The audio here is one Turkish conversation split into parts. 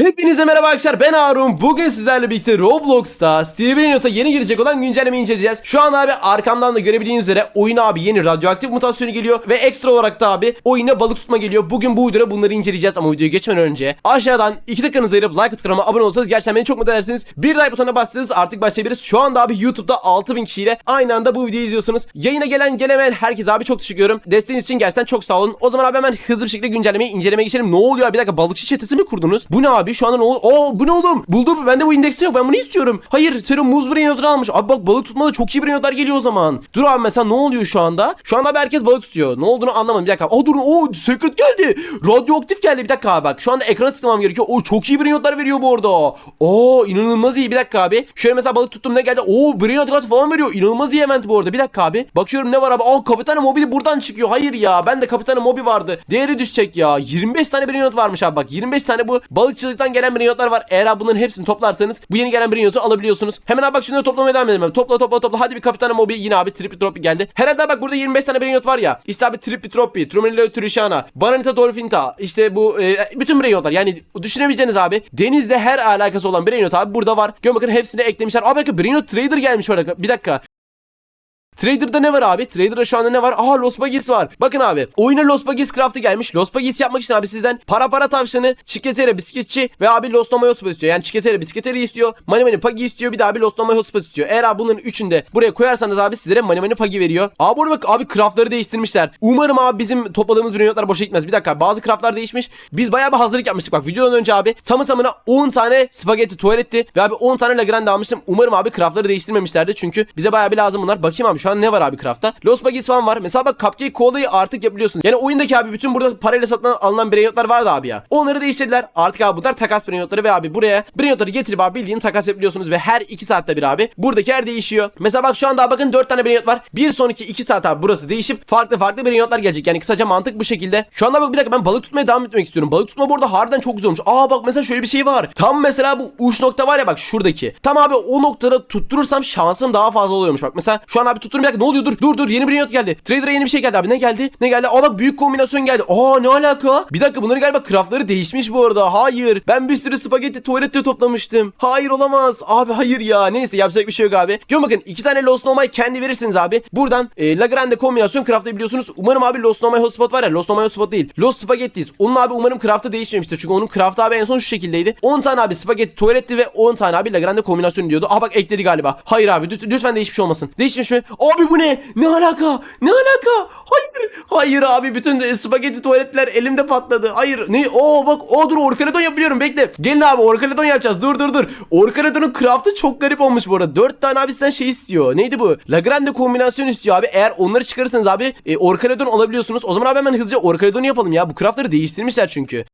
Hepinize merhaba arkadaşlar ben Harun. Bugün sizlerle birlikte Roblox'ta Steve Not'a yeni gelecek olan güncellemeyi inceleyeceğiz. Şu an abi arkamdan da görebildiğiniz üzere oyun abi yeni radyoaktif mutasyonu geliyor ve ekstra olarak da abi oyuna balık tutma geliyor. Bugün bu videoda bunları inceleyeceğiz ama videoya geçmeden önce aşağıdan iki dakikanızı ayırıp like atıp kanalıma abone olsanız gerçekten beni çok mutlu edersiniz. Bir like butonuna bastınız artık başlayabiliriz. Şu anda abi YouTube'da 6000 kişiyle aynı anda bu videoyu izliyorsunuz. Yayına gelen gelemeyen herkes abi çok teşekkür ediyorum. Desteğiniz için gerçekten çok sağ olun. O zaman abi hemen hızlı bir şekilde güncellemeyi incelemeye geçelim. Ne oluyor? Bir dakika balıkçı çetesi mi kurdunuz? Bu ne abi? Şu anda ne oluyor? Aa bu ne oğlum? Buldum. Bende bu indekste yok. Ben bunu istiyorum. Hayır serum muz brain notunu almış. Abi bak balık tutmada çok iyi brain notlar geliyor o zaman. Dur abi mesela ne oluyor şu anda? Şu anda abi herkes balık tutuyor. Ne olduğunu anlamadım. Bir dakika. Aa dur. Oo secret geldi. Radyoaktif geldi. Bir dakika abi bak. Şu anda ekrana tıklamam gerekiyor. Oo çok iyi brain notlar veriyor bu arada. Oo inanılmaz iyi. Bir dakika abi. Şöyle mesela balık tuttum ne geldi? Oo brain not falan veriyor. İnanılmaz iyi event bu arada. Bir dakika abi. Bakıyorum ne var abi? Aa kapitanı mobi buradan çıkıyor. Hayır ya. Ben de kapitanı mobi vardı. Değeri düşecek ya. 25 tane brain not varmış abi bak. 25 tane bu balıkçılıktan gelen brain notlar var. Eğer bunların hepsini toplarsanız bu yeni gelen brain notu alabiliyorsunuz. Hemen abi bak şunları toplamaya devam edelim. Topla topla topla. Hadi bir kapitanı mobi yine abi trippy tropi geldi. Herhalde bak burada 25 tane brain not var ya. İşte abi trippy tropi, Trumanilo Turishana, Bananita Dolphinta, işte bu e, bütün brain notlar. Yani düşünebileceğiniz abi denizde her alakası olan brain not abi burada var. Görün bakın hepsini eklemişler. Abi bakın brain not trader gelmiş orada. Bir dakika. Trader'da ne var abi? Trader'da şu anda ne var? Aha Los Bagis var. Bakın abi oyuna Los Bagis craftı gelmiş. Los Bagis yapmak için abi sizden para para tavşanı, çiketere biskitçi ve abi Los Nomayos Hotspot istiyor. Yani çiketere biskiteri istiyor. Mani Mani Pagi istiyor. Bir daha abi Los Nomayos Hotspot istiyor. Eğer abi bunların üçünü de buraya koyarsanız abi sizlere Mani Mani Pagi veriyor. Abi burada bak abi craftları değiştirmişler. Umarım abi bizim topladığımız milyonlar boşa gitmez. Bir dakika bazı craftlar değişmiş. Biz bayağı bir hazırlık yapmıştık. Bak videodan önce abi tamı tamına 10 tane spagetti tuvaletti ve abi 10 tane Lagrande almıştım. Umarım abi craftları değiştirmemişlerdi. Çünkü bize bayağı bir lazım bunlar. Bakayım abi şu an ne var abi craftta? Los Bagis falan var. Mesela bak Cupcake Cola'yı artık yapabiliyorsunuz. Yani oyundaki abi bütün burada parayla satılan alınan brainotlar vardı abi ya. Onları değiştirdiler. Artık abi bunlar takas brainotları ve abi buraya brainotları getirip abi bildiğin takas yapabiliyorsunuz ve her 2 saatte bir abi buradaki yer değişiyor. Mesela bak şu anda bakın 4 tane brainot var. Bir sonraki 2 saat abi burası değişip farklı farklı brainotlar gelecek. Yani kısaca mantık bu şekilde. Şu anda bak bir dakika ben balık tutmaya devam etmek istiyorum. Balık tutma bu arada harbiden çok güzel olmuş. Aa bak mesela şöyle bir şey var. Tam mesela bu uç nokta var ya bak şuradaki. Tam abi o noktada tutturursam şansım daha fazla oluyormuş. Bak mesela şu an abi tutturum bir dakika ne oluyor dur dur dur yeni bir not geldi. Trader'a yeni bir şey geldi abi ne geldi? Ne geldi? Aa bak büyük kombinasyon geldi. Aa ne alaka? Bir dakika bunları galiba craftları değişmiş bu arada. Hayır. Ben bir sürü spagetti tuvalette toplamıştım. Hayır olamaz. Abi hayır ya. Neyse yapacak bir şey yok abi. Görün bakın iki tane Lost Nomai kendi verirsiniz abi. Buradan e, La Grande kombinasyon craftlayabiliyorsunuz. Umarım abi Lost Nomai hotspot var ya. Lost Nomai hotspot değil. Lost Spaghetti's. Onun abi umarım craftı değişmemiştir. Çünkü onun craftı abi en son şu şekildeydi. 10 tane abi spagetti tuvaletti ve 10 tane abi La Grande kombinasyonu diyordu. Aa bak ekledi galiba. Hayır abi lüt- lütfen değişmiş olmasın. Değişmiş mi? Abi bu ne? Ne alaka? Ne alaka? Hayır. Hayır abi bütün de spagetti tuvaletler elimde patladı. Hayır. Ne? Oo bak o dur orkaledon yapıyorum bekle. Gelin abi orkaledon yapacağız. Dur dur dur. Orkaledonun craftı çok garip olmuş bu arada. 4 tane abi sizden şey istiyor. Neydi bu? La Grande kombinasyon istiyor abi. Eğer onları çıkarırsanız abi e, orkaledon alabiliyorsunuz. O zaman abi hemen hızlıca orkaledonu yapalım ya. Bu craftları değiştirmişler çünkü.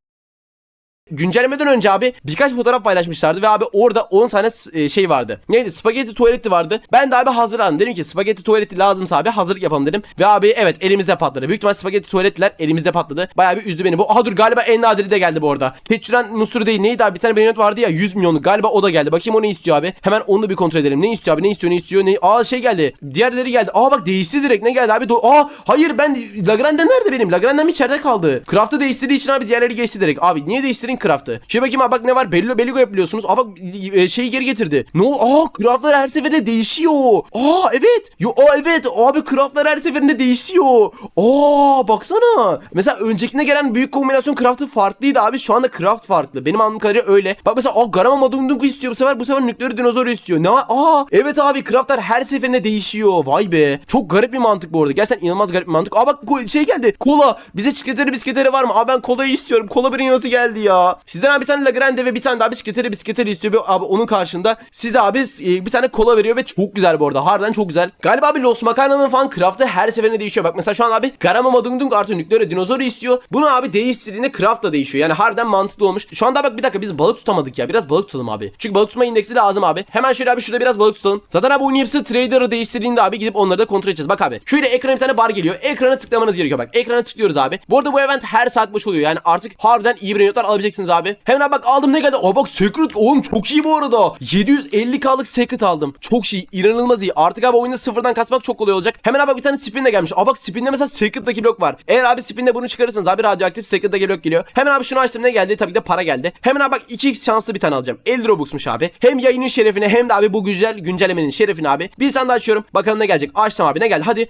Güncellemeden önce abi birkaç fotoğraf paylaşmışlardı ve abi orada 10 tane e, şey vardı. Neydi? Spagetti tuvaleti vardı. Ben de abi hazırlandım. Dedim ki spagetti tuvaleti lazımsa abi hazırlık yapalım dedim. Ve abi evet elimizde patladı. Büyük ihtimal spagetti tuvaletler elimizde patladı. Bayağı bir üzdü beni bu. Aha dur galiba en nadiri de geldi bu arada. Peçuren Musuru değil neydi abi? Bir tane benim vardı ya 100 milyonluk. Galiba o da geldi. Bakayım o ne istiyor abi. Hemen onu da bir kontrol edelim. Ne istiyor abi? Ne istiyor? Ne istiyor? Ne? Aa şey geldi. Diğerleri geldi. Aa bak değişti direkt. Ne geldi abi? Do- Aa hayır ben Lagrande nerede benim? Lagrande'm içeride kaldı. Craft'ı değiştirdiği için abi diğerleri geçti direkt. Abi niye değiştirin Craft'ı? Şey bakayım abi bak ne var? Bello Beligo yapabiliyorsunuz. Aa bak e, şeyi geri getirdi. Ne no, Aa craftlar her seferinde değişiyor. Aa evet. Yo aa evet. Abi craftlar her seferinde değişiyor. Aa baksana. Mesela öncekine gelen büyük kombinasyon craftı farklıydı abi. Şu anda craft farklı. Benim anladığım kadarıyla öyle. Bak mesela aa Garama Madungdung istiyor. Bu sefer bu sefer nükleer dinozor istiyor. Ne var? Aa evet abi craftlar her seferinde değişiyor. Vay be. Çok garip bir mantık bu arada. Gerçekten inanılmaz garip bir mantık. Aa bak şey geldi. Kola. Bize çikleteri bisketeri var mı? Aa ben kolayı istiyorum. Kola bir notu geldi ya. Sizden abi bir tane Lagrande ve bir tane daha bisikleteri bisikleteri istiyor. Bir, abi onun karşında size abi e, bir tane kola veriyor ve çok güzel bu arada. Harbiden çok güzel. Galiba abi Los Macarna'nın falan craftı her seferinde değişiyor. Bak mesela şu an abi Garama Madungdung artı nükleer dinozoru istiyor. Bunu abi değiştirdiğinde craft da değişiyor. Yani harbiden mantıklı olmuş. Şu anda bak bir dakika biz balık tutamadık ya. Biraz balık tutalım abi. Çünkü balık tutma indeksi lazım abi. Hemen şöyle abi şurada biraz balık tutalım. Zaten abi oyun hepsi trader'ı değiştirdiğinde abi gidip onları da kontrol edeceğiz. Bak abi. Şöyle ekrana bir tane bar geliyor. Ekrana tıklamanız gerekiyor bak. Ekrana tıklıyoruz abi. Bu arada bu event her saat başı oluyor. Yani artık harbiden iyi brainotlar alabileceksiniz. Göreceksiniz abi. Hemen bak aldım ne geldi? Aa bak Secret oğlum çok iyi bu arada. 750k'lık Secret aldım. Çok iyi inanılmaz iyi. Artık abi oyunda sıfırdan kasmak çok kolay olacak. Hemen abi bir tane spin de gelmiş. Aa bak spinde mesela Secret'daki blok var. Eğer abi spinde bunu çıkarırsanız abi radyoaktif Secret'daki blok geliyor. Hemen abi şunu açtım ne geldi? Tabii de para geldi. Hemen abi bak 2x şanslı bir tane alacağım. 50 Robux'muş abi. Hem yayının şerefine hem de abi bu güzel güncellemenin şerefine abi. Bir tane daha açıyorum. Bakalım ne gelecek. Açtım abi ne geldi? Hadi.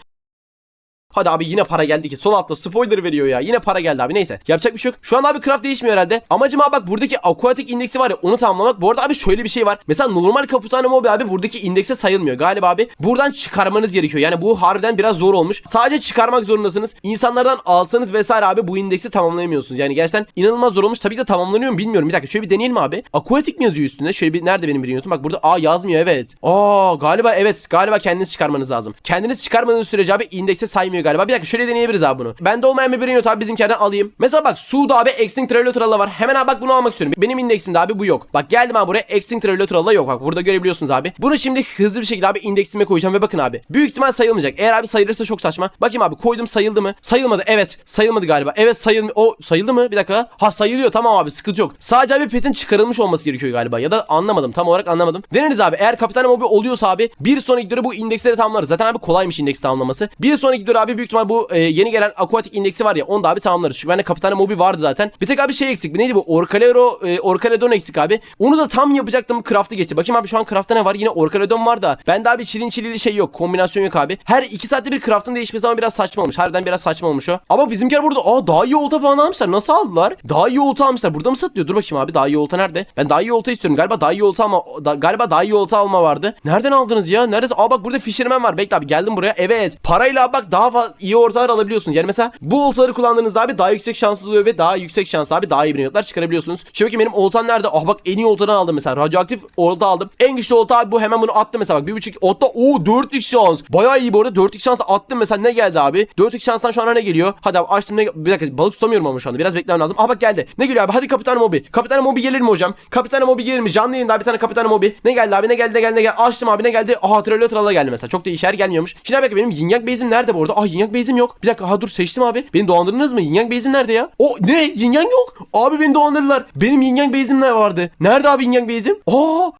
Hadi abi yine para geldi ki. Sol altta spoiler veriyor ya. Yine para geldi abi. Neyse. Yapacak bir şey yok. Şu an abi craft değişmiyor herhalde. Amacım abi bak buradaki aquatic indeksi var ya onu tamamlamak. Bu arada abi şöyle bir şey var. Mesela normal kaputane mobi abi buradaki indekse sayılmıyor. Galiba abi buradan çıkarmanız gerekiyor. Yani bu harbiden biraz zor olmuş. Sadece çıkarmak zorundasınız. İnsanlardan alsanız vesaire abi bu indeksi tamamlayamıyorsunuz. Yani gerçekten inanılmaz zor olmuş. Tabii ki de tamamlanıyor mu bilmiyorum. Bir dakika şöyle bir deneyelim abi. Aquatic mi yazıyor üstünde? Şöyle bir nerede benim bir Bak burada A yazmıyor evet. Aa galiba evet. Galiba kendiniz çıkarmanız lazım. Kendiniz çıkarmadığınız sürece abi indekse saymıyor galiba. Bir dakika şöyle deneyebiliriz abi bunu. Bende olmayan bir Brain abi bizimkilerden alayım. Mesela bak Su'da abi Extinct Trailer var. Hemen abi bak bunu almak istiyorum. Benim indeksimde abi bu yok. Bak geldim abi buraya Extinct Trailer yok. Bak burada görebiliyorsunuz abi. Bunu şimdi hızlı bir şekilde abi indeksime koyacağım ve bakın abi. Büyük ihtimal sayılmayacak. Eğer abi sayılırsa çok saçma. Bakayım abi koydum sayıldı mı? Sayılmadı. Evet. Sayılmadı galiba. Evet sayılmıyor. O sayıldı mı? Bir dakika. Ha sayılıyor. Tamam abi sıkıntı yok. Sadece abi petin çıkarılmış olması gerekiyor galiba. Ya da anlamadım. Tam olarak anlamadım. Deneriz abi. Eğer Kapitan Mobi oluyorsa abi bir sonraki dönem bu indeksleri tamamlarız. Zaten abi kolaymış indeks tamamlaması. Bir sonraki dönem abi büyük ihtimal bu e, yeni gelen Aquatic indeksi var ya onu da abi tamamlarız. Çünkü bende Kapitan Mobi vardı zaten. Bir tek abi şey eksik. Neydi bu? Orkalero, e, Orkaledon eksik abi. Onu da tam yapacaktım. Craft'ı geçti. Bakayım abi şu an Craft'ta ne var? Yine Orkaledon var da. Bende abi çilin çilili şey yok. Kombinasyon yok abi. Her 2 saatte bir Craft'ın değişmesi ama biraz saçma olmuş. Harbiden biraz saçma olmuş o. Ama bizimkiler burada aa daha iyi olta falan almışlar. Nasıl aldılar? Daha iyi olta almışlar. Burada mı satılıyor? Dur bakayım abi. Daha iyi olta nerede? Ben daha iyi olta istiyorum. Galiba daha iyi olta ama da, galiba daha iyi olta alma vardı. Nereden aldınız ya? Neresi? Aa bak burada Fisherman var. Bekle abi geldim buraya. Evet. Parayla bak daha fa- iyi ortalar alabiliyorsunuz. Yani mesela bu oltaları kullandığınızda abi daha yüksek şanslı oluyor ve daha yüksek şanslı abi daha iyi bir çıkarabiliyorsunuz. Şimdi bakayım benim oltam nerede? Ah bak en iyi oltadan aldım mesela. Radyoaktif olta aldım. En güçlü olta abi bu. Hemen bunu attım mesela bak. 1.5 olta. Oo 4x şans. Bayağı iyi bu arada. 4x şansla attım mesela ne geldi abi? 4x şanstan şu an ne geliyor? Hadi abi açtım ne Bir dakika balık tutamıyorum ama şu anda. Biraz beklemem lazım. Ah bak geldi. Ne geliyor abi? Hadi Kapitan Mobi. Kapitan Mobi gelir mi hocam? Kapitan Mobi gelir mi? Canlı yayında bir tane Kapitan Mobi. Ne geldi abi? Ne geldi? Ne geldi? Ne geldi? Açtım abi ne geldi? Aha Trello Tralla geldi mesela. Çok da işer gelmiyormuş. Şimdi abi benim Yin Yang Base'im nerede bu arada? Ah Yin Yang Base'im yok. Bir dakika ha dur seçtim abi. Beni dolandırdınız mı? Yin Yang Base'im nerede ya? O ne? Yin Yang yok. Abi beni dolandırdılar. Benim Yin Yang Base'im ne vardı? Nerede abi Yin Yang Base'im? Aa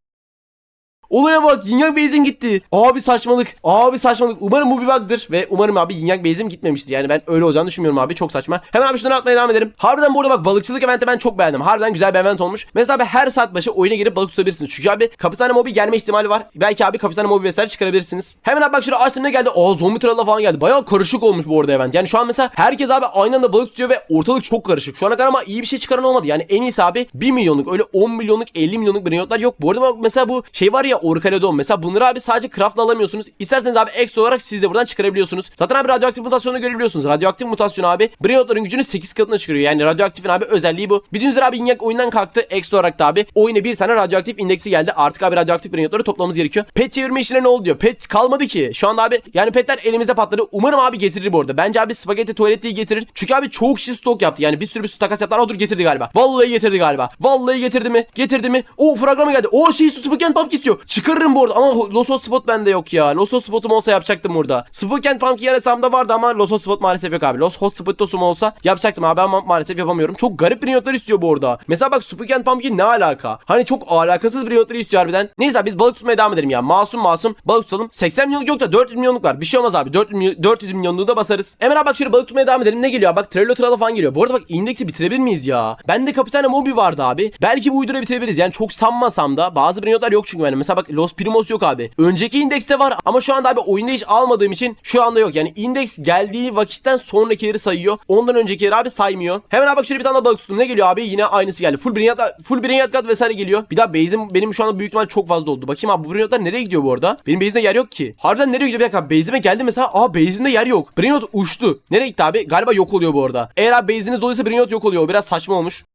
Olaya bak Yin Yang Base'im gitti. Abi saçmalık. Abi saçmalık. Umarım bu bir bug'dır ve umarım abi Yin Yang Base'im gitmemiştir. Yani ben öyle olacağını düşünmüyorum abi. Çok saçma. Hemen abi şunları atmaya devam edelim. Harbiden bu arada bak balıkçılık eventi ben çok beğendim. Harbiden güzel bir event olmuş. Mesela abi her saat başı oyuna girip balık tutabilirsiniz. Çünkü abi Kapitan Mobi gelme ihtimali var. Belki abi Kapitan Mobi vesaire çıkarabilirsiniz. Hemen abi bak şurada açtım ne geldi? Aa zombi tralla falan geldi. Bayağı karışık olmuş bu arada event. Yani şu an mesela herkes abi aynı anda balık tutuyor ve ortalık çok karışık. Şu ana kadar ama iyi bir şey çıkaran olmadı. Yani en iyisi abi 1 milyonluk öyle 10 milyonluk 50 milyonluk brinyotlar yok. Bu arada bak mesela bu şey var ya Orkaledon mesela bunları abi sadece craftla alamıyorsunuz. İsterseniz abi ekstra olarak siz de buradan çıkarabiliyorsunuz. Zaten abi radyoaktif mutasyonu görebiliyorsunuz. Radyoaktif mutasyon abi brinyotların gücünü 8 katına çıkarıyor. Yani radyoaktifin abi özelliği bu. Bildiğiniz üzere abi Inyak oyundan kalktı. Ekstra olarak da abi oyuna bir tane radyoaktif indeksi geldi. Artık abi radyoaktif brinyotları toplamamız gerekiyor. Pet çevirme işine ne oldu diyor. Pet kalmadı ki. Şu anda abi yani petler elimizde patladı. Umarım abi getirir bu arada. Bence abi spagetti tuvaletliği getirir. Çünkü abi çok kişi stok yaptı. Yani bir sürü bir sürü takas yaptılar. O dur getirdi galiba. Vallahi getirdi galiba. Vallahi getirdi mi? Getirdi mi? O fragranı geldi. O şey su Spooken Pump istiyor. Çıkarırım bu arada ama Losos Spot bende yok ya. Losos Spot'um olsa yapacaktım burada. Spooken Pump yan hesabımda vardı ama Losos Spot maalesef yok abi. Los Hot Spot'um olsa yapacaktım abi ama maalesef yapamıyorum. Çok garip brinyotlar istiyor bu arada. Mesela bak Spooken Pumpkin ne alaka? Hani çok alakasız brinyotları istiyor harbiden. Neyse biz balık tutmaya devam edelim ya. Masum masum balık tutalım. 80 milyonluk yok da 400 milyonluk var. Bir şey olmaz abi. 400, milyon- 400 milyonluğu da basarız. Hemen abi bak şöyle balık tutmaya devam edelim. Ne geliyor? Bak Trello Trala falan geliyor. Bu arada bak indeksi bitirebilir miyiz ya? Bende Kapitane Mobi vardı abi. Belki bu uydura bitirebiliriz. Yani çok sanmasam da bazı brinyotlar yok çünkü benim. Mesela bak Los Primos yok abi. Önceki indekste var ama şu anda abi oyunda hiç almadığım için şu anda yok. Yani indeks geldiği vakitten sonrakileri sayıyor. Ondan öncekileri abi saymıyor. Hemen abi bak şöyle bir tane daha balık tuttum. Ne geliyor abi? Yine aynısı geldi. Full brinyot, full brinyot kat vesaire geliyor. Bir daha base'im benim şu anda büyük ihtimal çok fazla oldu. Bakayım abi bu brinyotlar nereye gidiyor bu arada? Benim base'imde yer yok ki. Harbiden nereye gidiyor? Bir dakika base'ime geldi mesela. Aa base'imde yer yok. Brinyot uçtu. Nereye gitti abi? Galiba yok oluyor bu arada. Eğer abi base'iniz doluysa brinyot yok oluyor. O biraz saçma olmuş.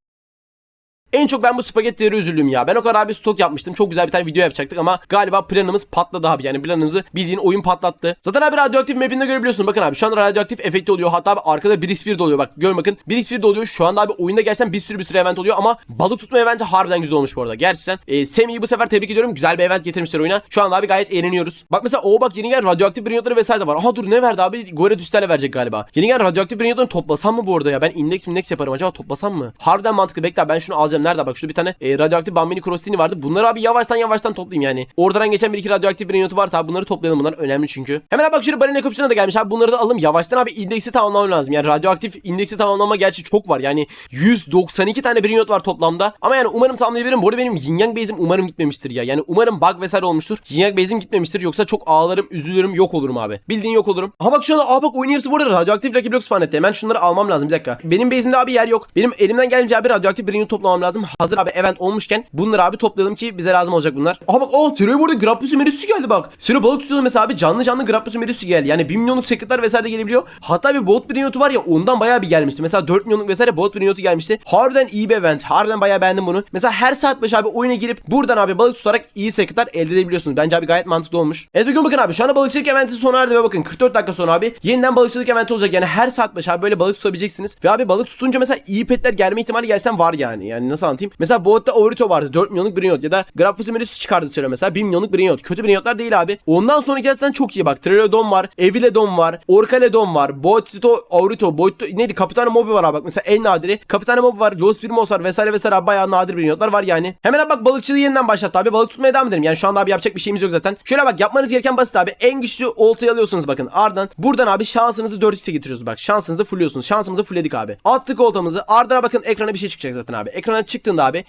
En çok ben bu spagettilere üzüldüm ya. Ben o kadar abi stok yapmıştım. Çok güzel bir tane video yapacaktık ama galiba planımız patladı abi. Yani planımızı bildiğin oyun patlattı. Zaten abi radyoaktif mapinde görebiliyorsun. Bakın abi şu anda radyoaktif efekti oluyor. Hatta abi arkada 1x1 de oluyor. Bak görün bakın. 1x1 de oluyor. Şu anda abi oyunda gerçekten bir sürü bir sürü event oluyor ama balık tutma eventi harbiden güzel olmuş bu arada. Gerçekten e, Semih'i bu sefer tebrik ediyorum. Güzel bir event getirmişler oyuna. Şu anda abi gayet eğleniyoruz. Bak mesela o bak yeni gelen radyoaktif brinyotları vesaire de var. Aha dur ne verdi abi? Gore Düstel'e verecek galiba. Yeni gelen radyoaktif brinyotları toplasam mı bu arada ya? Ben indeks indeks yaparım acaba toplasam mı? Harbiden mantıklı. Bekle ben şunu alacağım. Nerede bak şurada bir tane e, radyoaktif bambini crostini vardı. Bunları abi yavaştan yavaştan toplayayım yani. Oradan geçen bir iki radyoaktif brinyotu varsa abi bunları toplayalım. Bunlar önemli çünkü. Hemen abi bak şurada balina kapısına da gelmiş abi. Bunları da alalım. Yavaştan abi indeksi tamamlamam lazım. Yani radyoaktif indeksi tamamlama gerçi çok var. Yani 192 tane brinyot var toplamda. Ama yani umarım tamamlayabilirim. Bu arada benim yin yang base'im umarım gitmemiştir ya. Yani umarım bug vesaire olmuştur. Yin yang base'im gitmemiştir. Yoksa çok ağlarım, üzülürüm, yok olurum abi. Bildiğin yok olurum. Aha bak şu anda aha bak oyun yarısı bu arada radyoaktif Lucky Block spawn etti. Hemen şunları almam lazım bir dakika. Benim base'imde abi yer yok. Benim elimden gelince abi radyoaktif brinyot toplamam lazım. Hazır abi event olmuşken bunları abi toplayalım ki bize lazım olacak bunlar. Aha bak aa Sero'ya burada Grapplus Medusi geldi bak. Sero balık tutuyordu mesela abi canlı canlı Grapplus Medusi geldi. Yani 1 milyonluk sekretler vesaire de gelebiliyor. Hatta bir bot brinyotu var ya ondan bayağı bir gelmişti. Mesela 4 milyonluk vesaire bot brinyotu gelmişti. Harbiden iyi bir event. Harbiden bayağı beğendim bunu. Mesela her saat başı abi oyuna girip buradan abi balık tutarak iyi sekretler elde edebiliyorsunuz. Bence abi gayet mantıklı olmuş. Evet bugün bakın abi şu anda balıkçılık eventi sona erdi ve bakın 44 dakika sonra abi yeniden balıkçılık eventi olacak. Yani her saat başı abi böyle balık tutabileceksiniz. Ve abi balık tutunca mesela iyi petler gelme ihtimali gerçekten var yani. Yani nasıl anlatayım? Mesela botta Orito vardı 4 milyonluk brinyot ya da Grappus Medusa çıkardı söyle mesela 1 milyonluk brinyot. Kötü brinyotlar değil abi. Ondan sonra gerçekten çok iyi bak. Trilodon var, Eviledon var, Orkaledon var, Boitito, Aurito, Boito neydi? Kapitano Mobi var abi bak. Mesela en nadiri. Kapitano Mobi var, Los Primos var vesaire vesaire abi bayağı nadir brinyotlar var yani. Hemen abi bak balıkçılığı yeniden başlattı abi. Balık tutmaya devam edelim. Yani şu anda abi yapacak bir şeyimiz yok zaten. Şöyle bak yapmanız gereken basit abi. En güçlü oltayı alıyorsunuz bakın. Ardından buradan abi şansınızı 4x'e getiriyorsunuz bak. Şansınızı fulluyorsunuz. Şansımızı fullledik abi. Attık oltamızı. Ardına bakın ekrana bir şey çıkacak zaten abi. Ekrana çıktığında abi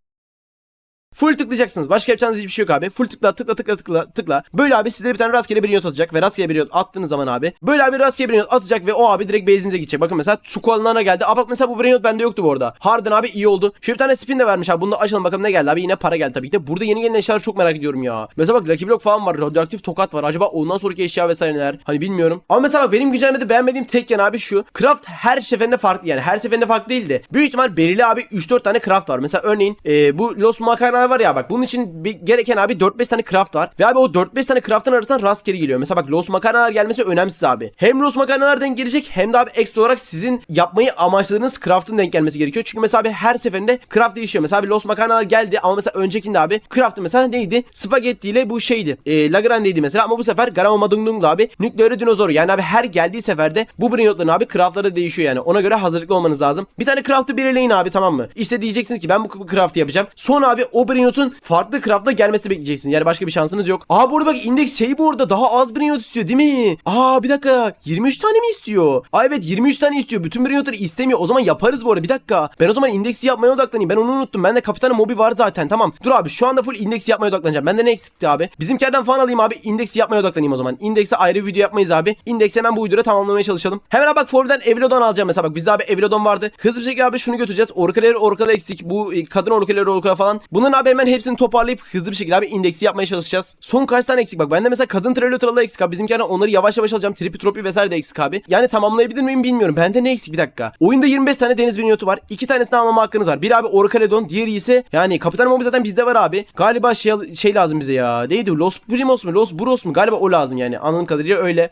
Full tıklayacaksınız. Başka yapacağınız hiçbir şey yok abi. Full tıkla tıkla tıkla tıkla tıkla. Böyle abi sizlere bir tane rastgele bir not atacak ve rastgele bir not attığınız zaman abi. Böyle abi rastgele bir not atacak ve o abi direkt base'inize gidecek. Bakın mesela su koalanlarına geldi. Aa bak mesela bu not bende yoktu bu arada. Harbiden abi iyi oldu. Şöyle bir tane spin de vermiş abi. Bunu da açalım bakalım ne geldi abi. Yine para geldi tabii ki de. Burada yeni gelen eşyaları çok merak ediyorum ya. Mesela bak Lucky Block falan var. Radyoaktif tokat var. Acaba ondan sonraki eşya vesaire neler? Hani bilmiyorum. Ama mesela bak benim güncellemede beğenmediğim tek yan abi şu. Craft her seferinde farklı yani. Her seferinde farklı değildi. Büyük ihtimal belirli abi 3-4 tane craft var. Mesela örneğin e, bu Los Macarena var ya bak. Bunun için bir gereken abi 4-5 tane craft var. Ve abi o 4-5 tane craft'ın arasından rastgele geliyor. Mesela bak Los Macarenalar gelmesi önemsiz abi. Hem Los Macarenalar denk gelecek hem de abi ekstra olarak sizin yapmayı amaçladığınız craft'ın denk gelmesi gerekiyor. Çünkü mesela abi her seferinde craft değişiyor. Mesela abi Los Macarenalar geldi ama mesela öncekinde abi craft'ı mesela neydi? Spagetti ile bu şeydi. E, Lagrande'ydi mesela ama bu sefer Garama Madungdung'la abi nükleer dinozoru. Yani abi her geldiği seferde bu brinyotların abi craft'ları değişiyor yani. Ona göre hazırlıklı olmanız lazım. Bir tane craft'ı belirleyin abi tamam mı? İşte diyeceksiniz ki ben bu, craft'ı yapacağım. Sonra abi o brinyotun farklı craft'la gelmesini bekleyeceksin. Yani başka bir şansınız yok. Aa burada bak indeks şey bu arada daha az brinyot istiyor değil mi? Aa bir dakika 23 tane mi istiyor? Aa evet 23 tane istiyor. Bütün brinyotları istemiyor. O zaman yaparız bu arada. Bir dakika. Ben o zaman indeksi yapmaya odaklanayım. Ben onu unuttum. Bende kapitanı mobi var zaten. Tamam. Dur abi şu anda full indeksi yapmaya odaklanacağım. Bende ne eksikti abi? Bizimkilerden falan alayım abi. İndeksi yapmaya odaklanayım o zaman. İndekse ayrı bir video yapmayız abi. İndeksi hemen bu videoda tamamlamaya çalışalım. Hemen abi bak Forbi'den Evlodon alacağım mesela bak. Bizde abi Evlodon vardı. Hızlı bir şekilde abi şunu götüreceğiz. Orkaleri orkalı eksik. Bu e, kadın orkaleri orkalı falan. Bunların abi hemen hepsini toparlayıp hızlı bir şekilde abi indeksi yapmaya çalışacağız. Son kaç tane eksik bak. Bende mesela kadın Trellotralı eksik abi. Bizimkilerden onları yavaş yavaş alacağım. Tripitropi vesaire de eksik abi. Yani tamamlayabilir miyim bilmiyorum. Bende ne eksik bir dakika. Oyunda 25 tane deniz biniyotu var. 2 tanesini almama hakkınız var. Biri abi Orkaledon, diğeri ise yani Kapitan Mobi zaten bizde var abi. Galiba şey, şey lazım bize ya. Neydi? Los Primos mu? Los Bros mu? Galiba o lazım yani. Anladığım kadarıyla öyle.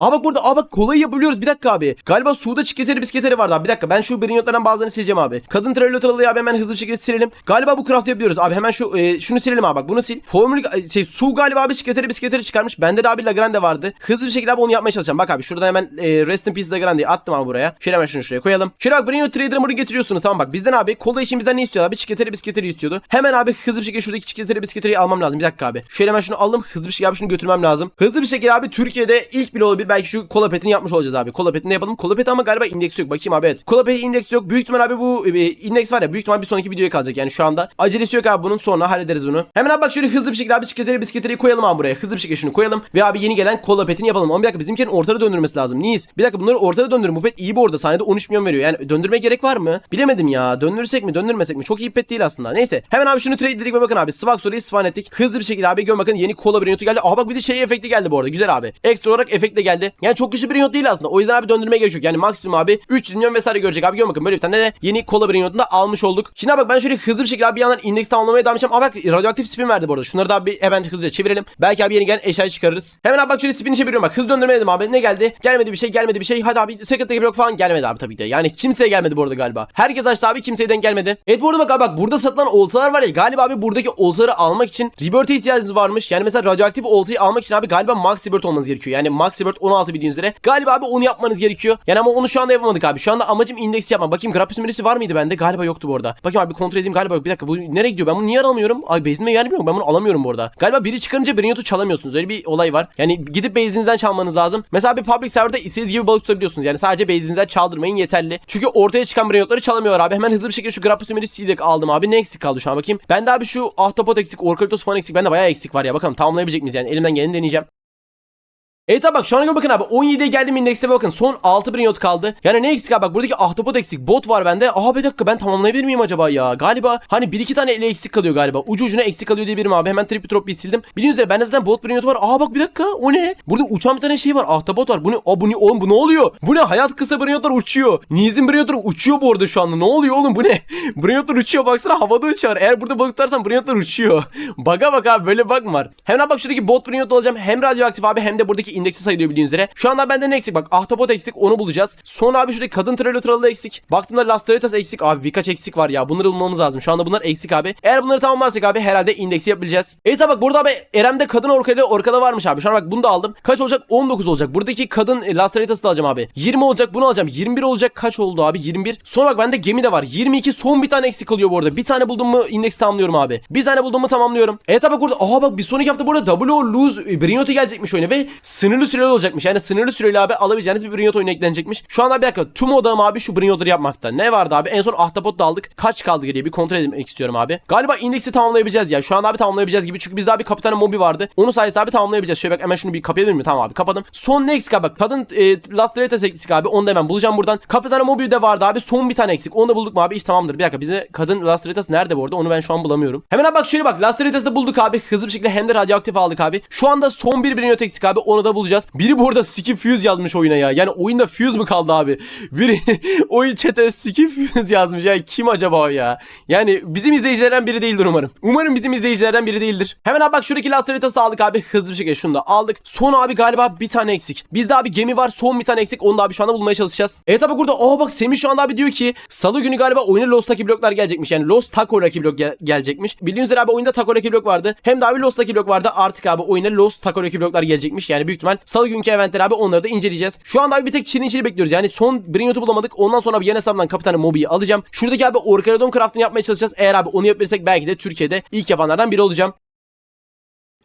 Aa bak burada aa bak kolayı yapabiliyoruz bir dakika abi. Galiba suda çikleteri bisketeri vardı abi. Bir dakika ben şu brinyotlardan bazılarını sileceğim abi. Kadın trellotralıyı abi hemen hızlı bir şekilde silelim. Galiba bu craft yapabiliyoruz abi hemen şu e, şunu silelim abi bak bunu sil. Formül şey su galiba abi çikleteri bisketeri çıkarmış. Bende de abi Lagrande vardı. Hızlı bir şekilde abi onu yapmaya çalışacağım. Bak abi şurada hemen e, rest in peace Lagrande'yi attım abi buraya. Şöyle hemen şunu şuraya koyalım. Şöyle bak Brinyot Trader'ı buraya getiriyorsunuz tamam bak. Bizden abi kola işimizden ne istiyor abi? Çikleteri bisketeri istiyordu. Hemen abi hızlı bir şekilde şuradaki çikleteri bisketeri almam lazım. Bir dakika abi. Şöyle hemen şunu aldım. Hızlı bir şekilde abi şunu götürmem lazım. Hızlı bir şekilde abi Türkiye'de ilk bile olabilir. Belki şu kola petini yapmış olacağız abi. Kola petini yapalım. Kola peti ama galiba indeks yok. Bakayım abi evet. Kola peti indeks yok. Büyük ihtimal abi bu e, indeks var ya. Büyük ihtimal bir sonraki videoya kalacak yani şu anda. Acelesi yok abi bunun sonra hallederiz bunu. Hemen abi bak şöyle hızlı bir şekilde abi çikleteri bisketeri koyalım abi buraya. Hızlı bir şekilde şunu koyalım. Ve abi yeni gelen kola petini yapalım. Ama bir dakika bizimkinin ortada döndürmesi lazım. Niyiz? Bir dakika bunları ortada döndürün. Bu pet iyi bu arada. Saniyede 13 milyon veriyor. Yani döndürmeye gerek var mı? Bilemedim ya. Döndürsek mi döndürmesek mi? Çok iyi pet değil aslında. Neyse. Hemen abi şunu trade dedik ve bakın abi. Swag soruyu spawn ettik. Hızlı bir şekilde abi gör bakın yeni kola brinyoti geldi. Aha bak bir de şey efekti geldi bu arada. Güzel abi. Ekstra olarak efektle geldi geldi. Yani çok güçlü bir not değil aslında. O yüzden abi döndürmeye gerek yok. Yani maksimum abi 3 milyon vesaire görecek abi. Görün bakın böyle bir tane de yeni kola bir da almış olduk. Şimdi bak ben şöyle hızlı bir şekilde abi bir yandan indeks tamamlamaya devam edeceğim. Ama bak radyoaktif spin verdi bu arada. Şunları da abi hemen hızlıca çevirelim. Belki abi yeni gelen eşyayı çıkarırız. Hemen abi bak şöyle spin'i çeviriyorum bak. Hız döndürme dedim abi. Ne geldi? Gelmedi bir şey gelmedi bir şey. Hadi abi second blok falan gelmedi abi tabii de. Yani kimseye gelmedi bu arada galiba. Herkes açtı abi kimseye denk gelmedi. Evet bu arada bak abi bak burada satılan oltalar var ya galiba abi buradaki oltaları almak için rebirth'e ihtiyacınız varmış. Yani mesela radyoaktif oltayı almak için abi galiba max rebirth olmanız gerekiyor. Yani max rebirth 16 bildiğiniz üzere. Galiba abi onu yapmanız gerekiyor. Yani ama onu şu anda yapamadık abi. Şu anda amacım indeks yapma. Bakayım Grapus Minus'i var mıydı bende? Galiba yoktu bu arada. Bakayım abi kontrol edeyim galiba yok. Bir dakika bu nereye gidiyor? Ben bunu niye alamıyorum? Ay base'ime gelmiyor. Ben bunu alamıyorum bu arada. Galiba biri çıkarınca Briniot'u çalamıyorsunuz. Öyle bir olay var. Yani gidip base'inizden çalmanız lazım. Mesela bir public serverda istediğiniz gibi balık tutabiliyorsunuz. Yani sadece base'inizden çaldırmayın yeterli. Çünkü ortaya çıkan Briniot'ları çalamıyorlar abi. Hemen hızlı bir şekilde şu Grapus Minus'i de aldım abi. Ne eksik kaldı şu an bakayım. Bende abi şu Ahtapot eksik, Orkalitos falan eksik. Bende bayağı eksik var ya. Bakalım tamamlayabilecek miyiz yani. Elimden geleni deneyeceğim. Evet abi bak şu ana bakın abi 17'ye geldim indekste bakın son 6 bir not kaldı. Yani ne eksik abi bak buradaki ahtapot eksik bot var bende. Aha bir dakika ben tamamlayabilir miyim acaba ya? Galiba hani 1-2 tane ele eksik kalıyor galiba. Ucu ucuna eksik kalıyor diyebilirim abi. Hemen trip bir sildim. Bildiğiniz üzere bende zaten bot bir not var. Aha bak bir dakika o ne? Burada uçan bir tane şey var. Ahtapot var. Bu ne? Aa, bu ne? Oğlum bu ne oluyor? Bu ne? Hayat kısa bir uçuyor. Nizin bir uçuyor bu arada şu anda. Ne oluyor oğlum bu ne? Briyotlar uçuyor baksana havada uçar. Eğer burada balık tutarsan Briyotlar uçuyor. Baga bak abi böyle bak var? Hemen bak şuradaki bot Briyot alacağım. Hem radyoaktif abi hem de buradaki indeksi sayılıyor bildiğiniz üzere. Şu anda bende ne eksik bak ahtapot eksik onu bulacağız. Sonra abi şuradaki kadın trailer eksik. Baktığımda Lastraritas eksik abi birkaç eksik var ya bunları bulmamız lazım. Şu anda bunlar eksik abi. Eğer bunları tamamlarsak abi herhalde indeksi yapabileceğiz. Evet bak burada abi Erem'de kadın orkalı orkada varmış abi. Şu an bak bunu da aldım. Kaç olacak? 19 olacak. Buradaki kadın e, Lastraritas'ı da alacağım abi. 20 olacak bunu alacağım. 21 olacak kaç oldu abi? 21. Sonra bak bende gemi de var. 22 son bir tane eksik kalıyor bu arada. Bir tane buldum mu indeks tamamlıyorum abi. Bir tane buldum mu tamamlıyorum. Evet bak burada. Aha bak bir sonraki hafta burada WO Lose Brinoto gelecekmiş oyuna ve sınırlı süreli olacakmış. Yani sınırlı süreli abi alabileceğiniz bir Briniot oyunu eklenecekmiş. Şu anda bir dakika tüm odam abi şu Briniot'ları yapmakta. Ne vardı abi? En son Ahtapot da aldık. Kaç kaldı geriye bir kontrol etmek istiyorum abi. Galiba indeksi tamamlayabileceğiz ya. Şu anda abi tamamlayabileceğiz gibi. Çünkü bizde abi kapitanı mobi vardı. Onun sayesinde abi tamamlayabileceğiz. Şöyle bak hemen şunu bir kapayabilir miyim? Tamam abi kapadım. Son ne eksik abi? Bak kadın e, Last Ratas eksik abi. Onu da hemen bulacağım buradan. Kapitanı mobi de vardı abi. Son bir tane eksik. Onu da bulduk mu abi? İş tamamdır. Bir dakika bize kadın Last Ratas nerede bu arada? Onu ben şu an bulamıyorum. Hemen abi bak şöyle bak. Last Ratas'ı bulduk abi. Hızlı bir şekilde hem de radyoaktif aldık abi. Şu anda son bir Briniot eksik abi. Onu da bulacağız. Biri bu arada Skip Fuse yazmış oyuna ya. Yani oyunda Fuse mu kaldı abi? Biri oyun chat'e Skip Fuse yazmış ya. Kim acaba o ya? Yani bizim izleyicilerden biri değildir umarım. Umarım bizim izleyicilerden biri değildir. Hemen abi bak şuradaki Last Ratas'ı aldık abi. Hızlı bir şekilde şunu da aldık. Son abi galiba bir tane eksik. Bizde abi gemi var. Son bir tane eksik. Onu da abi şu anda bulmaya çalışacağız. Evet abi burada. Aa bak Semih şu anda abi diyor ki Salı günü galiba oyuna Lost Lucky Block'lar gelecekmiş. Yani Lost Taco Lucky Block gel- gelecekmiş. Bildiğiniz üzere abi oyunda Taco Lucky Block vardı. Hem de abi Lost Lucky Block vardı. Artık abi oyuna Lost Taco Lucky Block'lar gelecekmiş. Yani büyük ihtimal Salı günkü eventler abi onları da inceleyeceğiz. Şu anda abi bir tek Çin'in Çin'i bekliyoruz. Yani son Briniot'u bulamadık. Ondan sonra abi yeni hesabından Kapitanı Mobi'yi alacağım. Şuradaki abi Orkaradon craftını yapmaya çalışacağız. Eğer abi onu yapabilirsek belki de Türkiye'de ilk yapanlardan biri olacağım.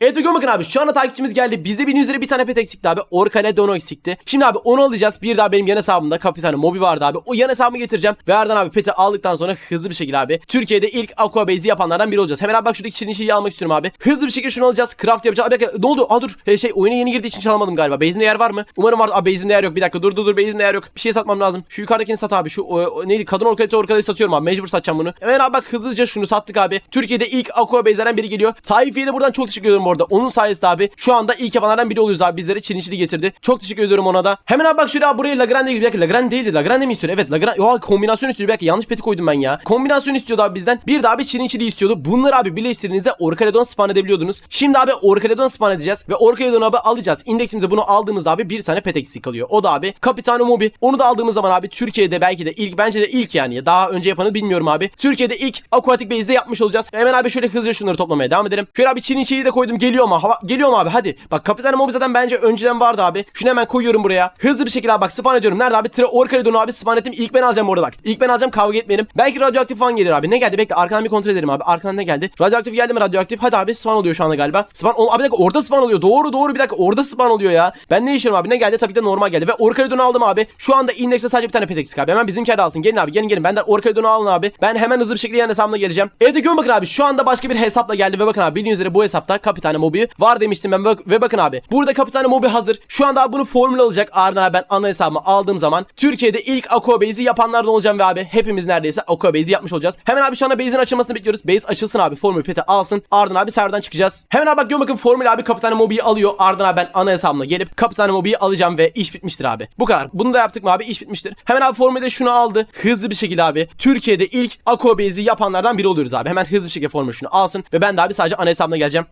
Evet bakın bakın abi şu anda takipçimiz geldi. Bizde bildiğiniz üzere bir tane pet eksikti abi. Orkale Dono eksikti. Şimdi abi onu alacağız. Bir daha benim yan hesabımda kapitanı Mobi vardı abi. O yan hesabımı getireceğim. Ve ardından abi peti aldıktan sonra hızlı bir şekilde abi. Türkiye'de ilk Aqua Base'i yapanlardan biri olacağız. Hemen abi bak şuradaki şeyi almak istiyorum abi. Hızlı bir şekilde şunu alacağız. Craft yapacağız. Abi dakika, ne oldu? Aa dur. Ee, şey oyuna yeni girdiği için çalamadım galiba. Base'inde yer var mı? Umarım var. Abi base'inde yer yok. Bir dakika dur dur dur base'inde yer yok. Bir şey satmam lazım. Şu yukarıdakini sat abi. Şu o, o, neydi? Kadın orkalite orkalayı satıyorum abi. Mecbur satacağım bunu. Hemen abi bak hızlıca şunu sattık abi. Türkiye'de ilk Aqua Base'lerden biri geliyor. Tayfi'ye de buradan çok teşekkür ediyorum orada. Onun sayesinde abi şu anda ilk yapanlardan biri oluyoruz abi bizlere Çinişli getirdi. Çok teşekkür ediyorum ona da. Hemen abi bak şuraya abi buraya Lagrande gibi. Bir Lagrande değildi. Lagrande mi istiyor? Evet Lagrande. Yo kombinasyon istiyor. Bir dakika yanlış peti koydum ben ya. Kombinasyon istiyordu abi bizden. Bir de abi Çinişli istiyordu. Bunları abi birleştirdiğinizde Orkaledon spawn edebiliyordunuz. Şimdi abi Orkaledon spawn edeceğiz. Ve Orkaledon abi alacağız. İndeksimize bunu aldığımızda abi bir tane pet eksik kalıyor. O da abi Capitano Mobi. Onu da aldığımız zaman abi Türkiye'de belki de ilk bence de ilk yani. Daha önce yapanı bilmiyorum abi. Türkiye'de ilk Aquatic Base'de yapmış olacağız. Hemen abi şöyle hızlıca şunları toplamaya devam edelim. Şöyle abi Çin içeriği de koydum. Geliyor mu? Hava geliyor mu abi? Hadi. Bak Capitano Mobi zaten bence önceden vardı abi. Şunu hemen koyuyorum buraya. Hızlı bir şekilde abi bak spawn ediyorum. Nerede abi? Tre Orkaledon'u abi spawn ettim. İlk ben alacağım orada bak. İlk ben alacağım kavga etmeyelim. Belki radyoaktif falan gelir abi. Ne geldi? Bekle arkadan bir kontrol edelim abi. Arkadan ne geldi? Radyoaktif geldi mi radyoaktif? Hadi abi spawn oluyor şu anda galiba. Spawn ol abi bir dakika orada spawn oluyor. Doğru doğru bir dakika orada spawn oluyor ya. Ben ne işiyorum abi? Ne geldi? Tabii ki de normal geldi. Ve Orkaledon'u aldım abi. Şu anda indekste sadece bir tane pet eksik abi. Hemen bizimkiler alsın. Gelin abi gelin gelin. Benden Orkaledon'u alın abi. Ben hemen hızlı bir şekilde yan hesabımda geleceğim. Evet görün bakın abi. Şu anda başka bir hesapla geldi ve bakın abi bildiğiniz üzere bu hesapta Kapitan kapitane mobi. Var demiştim ben ve bakın abi. Burada kapitane mobi hazır. Şu anda abi bunu formül alacak. Ardından ben ana hesabımı aldığım zaman Türkiye'de ilk Aqua Base'i yapanlardan olacağım ve abi hepimiz neredeyse Aqua Base'i yapmış olacağız. Hemen abi şu anda base'in açılmasını bekliyoruz. Base açılsın abi. Formül peti alsın. Ardından abi serverdan çıkacağız. Hemen abi bak görün bakın formül abi kapitane mobiyi alıyor. Ardından ben ana hesabımla gelip kapitane mobiyi alacağım ve iş bitmiştir abi. Bu kadar. Bunu da yaptık mı abi iş bitmiştir. Hemen abi formülde şunu aldı. Hızlı bir şekilde abi Türkiye'de ilk Aqua Base'i yapanlardan biri oluyoruz abi. Hemen hızlı bir şekilde formül şunu alsın ve ben de abi sadece ana hesabımla geleceğim.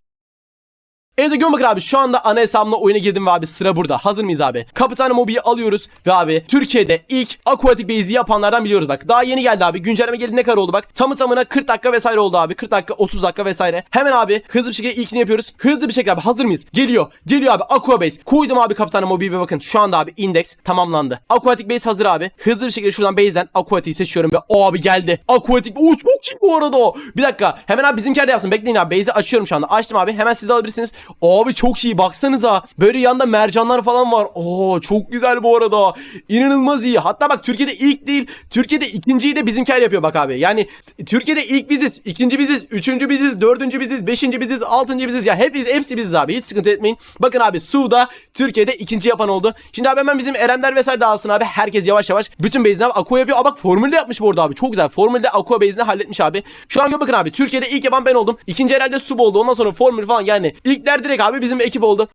Evet görün bakın abi şu anda ana hesabımla oyuna girdim ve abi sıra burada. Hazır mıyız abi? Kapitane Mobi'yi alıyoruz ve abi Türkiye'de ilk Aquatic Base'i yapanlardan biliyoruz bak. Daha yeni geldi abi. Güncelleme geldi ne kadar oldu bak. Tamı tamına 40 dakika vesaire oldu abi. 40 dakika 30 dakika vesaire. Hemen abi hızlı bir şekilde ilkini yapıyoruz. Hızlı bir şekilde abi hazır mıyız? Geliyor. Geliyor abi Aqua Base. Koydum abi Kapitane Mobi'yi ve bakın şu anda abi index tamamlandı. Aquatic Base hazır abi. Hızlı bir şekilde şuradan base'den Aquatic'i seçiyorum ve o abi geldi. Aquatic. Oo çok iyi bu arada o. Bir dakika. Hemen abi bizimkiler de yapsın. Bekleyin abi. Base'i açıyorum şu anda. Açtım abi. Hemen siz de alabilirsiniz. Abi çok iyi baksanıza. Böyle yanında mercanlar falan var. Oo çok güzel bu arada. İnanılmaz iyi. Hatta bak Türkiye'de ilk değil. Türkiye'de ikinciyi de bizimkiler yapıyor bak abi. Yani Türkiye'de ilk biziz. ikinci biziz. Üçüncü biziz. Dördüncü biziz. Beşinci biziz. Altıncı biziz. Ya hep biz, hepsi biziz abi. Hiç sıkıntı etmeyin. Bakın abi Su'da Türkiye'de ikinci yapan oldu. Şimdi abi hemen bizim Erenler vesaire dağılsın abi. Herkes yavaş yavaş bütün base'ine abi Aqua yapıyor. Aa bak formülde yapmış bu arada abi. Çok güzel. Formülde Aqua base'ini halletmiş abi. Şu an bakın abi. Türkiye'de ilk yapan ben oldum. İkinci herhalde Sub oldu. Ondan sonra formül falan yani. İlkler direkt abi bizim ekip oldu.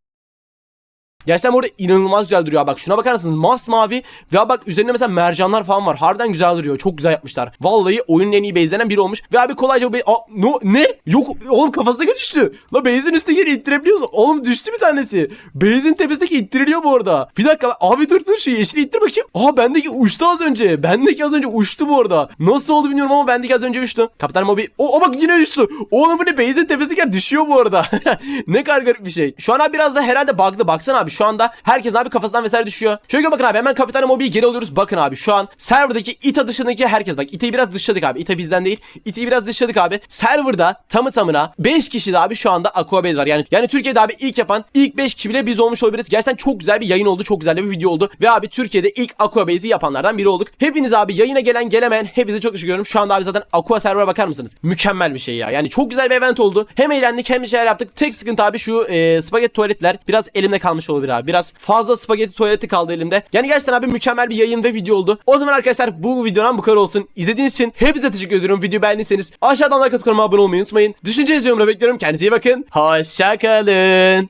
Gerçekten bu arada inanılmaz güzel duruyor. Bak şuna bakar mısınız? Masmavi ve bak üzerinde mesela mercanlar falan var. Harbiden güzel duruyor. Çok güzel yapmışlar. Vallahi oyunun en iyi base'lenen biri olmuş. Ve abi kolayca bu. Aa, no, ne? Yok oğlum kafasındaki düştü. La base'in üstündeki yeri ittirebiliyorsun. Oğlum düştü bir tanesi. Base'in tepesindeki ittiriliyor bu arada. Bir dakika abi dur dur şu yeşili ittir bakayım. Aa bendeki uçtu az önce. Bendeki az önce uçtu bu arada. Nasıl oldu bilmiyorum ama bendeki az önce uçtu. Kapitan Mobi. O, o bak yine düştü. Oğlum bu ne base'in tepesindeki düşüyor bu arada. ne kadar garip bir şey. Şu an abi biraz da herhalde bug'lı. Baksana abi şu anda herkes abi kafasından vesaire düşüyor. Şöyle bakın abi hemen Kapitan Mobi'yi geri alıyoruz. Bakın abi şu an serverdaki İTA dışındaki herkes bak İTA'yı biraz dışladık abi. İTA bizden değil. İTA'yı biraz dışladık abi. Serverda tamı tamına 5 kişi de abi şu anda Aqua Base var. Yani yani Türkiye'de abi ilk yapan ilk 5 kişi bile biz olmuş olabiliriz. Gerçekten çok güzel bir yayın oldu. Çok güzel bir video oldu. Ve abi Türkiye'de ilk Aqua Base'i yapanlardan biri olduk. Hepiniz abi yayına gelen gelemeyen hepinize çok teşekkür ediyorum. Şu anda abi zaten Aqua server'a bakar mısınız? Mükemmel bir şey ya. Yani çok güzel bir event oldu. Hem eğlendik hem bir şeyler yaptık. Tek sıkıntı abi şu e, spagetti tuvaletler biraz elimde kalmış olabilir abi. Biraz fazla spagetti tuvaleti kaldı elimde. Yani gerçekten abi mükemmel bir yayın ve video oldu. O zaman arkadaşlar bu videodan bu kadar olsun. İzlediğiniz için hepinize teşekkür ediyorum. Videoyu beğendiyseniz aşağıdan like atıp kanalıma abone olmayı unutmayın. Düşüncenizi yorumlara bekliyorum. Kendinize iyi bakın. Hoşçakalın.